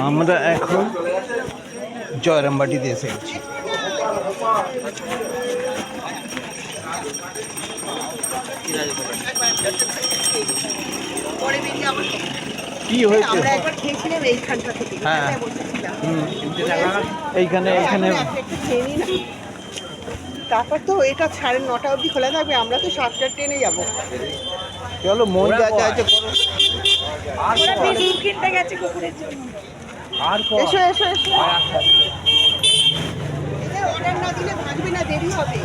আমরা এখন জয়রামবাটিতে এসে গেছি পরে বেরিয়ে কি হয়েছে? আমরা একবার খেয়েছিলাম এইখানটা থেকে। হ্যাঁ। এখানে এইখানে খেয়ে তারপর তো এটা সাড়ে নটা অবধি খোলা থাকবে আমরা তো সাতটার ট্রেনে যাব। চলো মন যা চাইছে করো ওরা বিস্কুট কিনতে গেছে কুকুরের জন্য। এসো এসো এসো। অর্ডার না দিলে ভাজবে না দেরি হবে।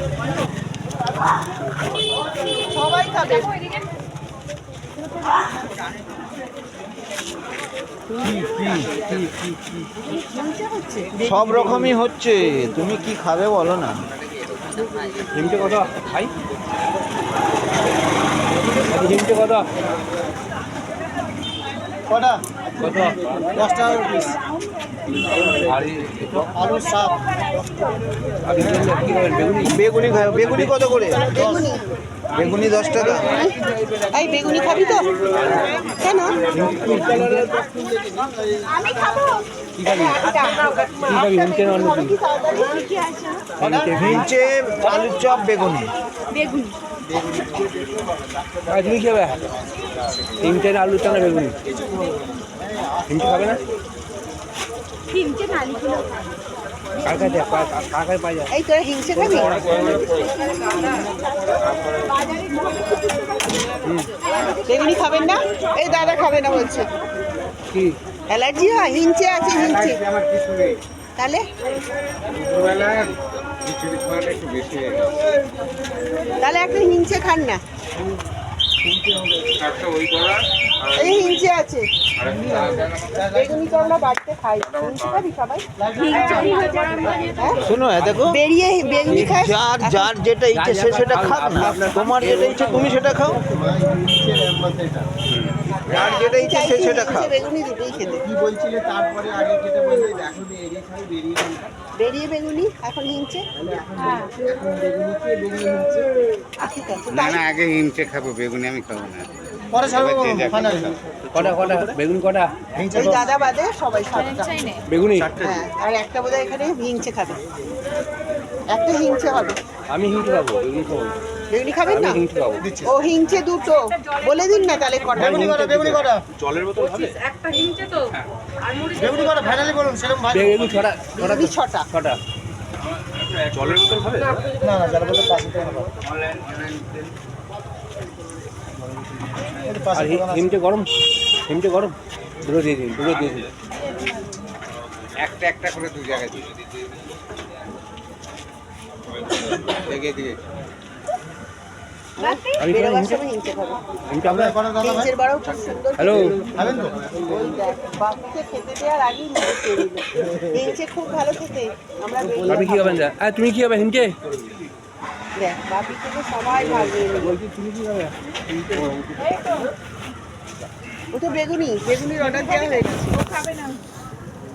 সবাই খাবে সব রকমই হচ্ছে। তুমি কি খাবে বলো না? হিমটে কত? খাই। কত? কটা কত দশ টাকা পিস আলু খাবেন বেগুনি বেগুনি? বেগুনি কত করে? বেগুনি বেগুনি দশ টাকা। এই বেগুনি খাবি তো? কেন? আমি খাব। আলুর চপ বেগুনি। বেগুন। তুমি কি খাবে? হিমটে না আলু চানা বেগুনি? হিমটে খাবে না? তিনটে কাছে? কাছে এই তোরা হিংসে খাবি? বেগুনি খাবেন না? এই দাদা খাবে না বলছে। কি? অ্যালার্জি হয়? হিংচে আছে হিংচে তাহলে? তাহলে একটা হিংচে খান না। এই হিংচে আছে। হ্যাঁ? যার যার যেটা ইচ্ছে সে সেটা খাক না। তোমার যেটা ইচ্ছে তুমি সেটা খাও। যার যেটা ইচ্ছে সে সেটা খাও। বেগুনি খেতে। কি বলছিলে তারপরে আগে যেটা বললে? এখন এড়িয়ে খাই বেরিয়ে বেরিয়ে। বেগুনি এখন হিংচে? এখন বেগুনি খেয়ে ঠিক আছে না না আগে হিমচে খাব বেগুনি আমি খাব না। পরে ছাড়বো ফাইনাল কটা কটা? বেগুন কটা? ওই দাদা বাদে সবাই সাতটা বেগুনি? হ্যাঁ আর একটা বোধহয় এখানে হিংচে খাবে। একটা হিংচে হবে। আমি হিমটে খাব বেগুনি খাব। না। বেগুনি খাবেন না? ও হিংচে দুটো। বলে দিন না তাহলে কটা। বেগুনি কটা বেগুনি কটা? হ্যাঁ। বেগুনি কটা? ফাইনালি বলুন সেরকম ভাই বেগুনি ছটা ছটা। ছটা। ছটা। না না যারা বলতে পাশে নেব আর হিমটে গরম? হিমটে গরম? দুটো দিয়ে দিন দুটো দিয়ে দিন। একটা একটা করে দু জায়গায় দিয়ে দেখে দিয়ে আমি হ্যালো। আপনি কি খাবেন? তুমি কি খাবে হিমটে দেখ সবাই ভাগ নিয়ে নেবে বলছি তুমি কি খাবে? ও তো বেগুনি। বেগুনির অর্ডার দেওয়া হয়ে গেছে। খাবে না।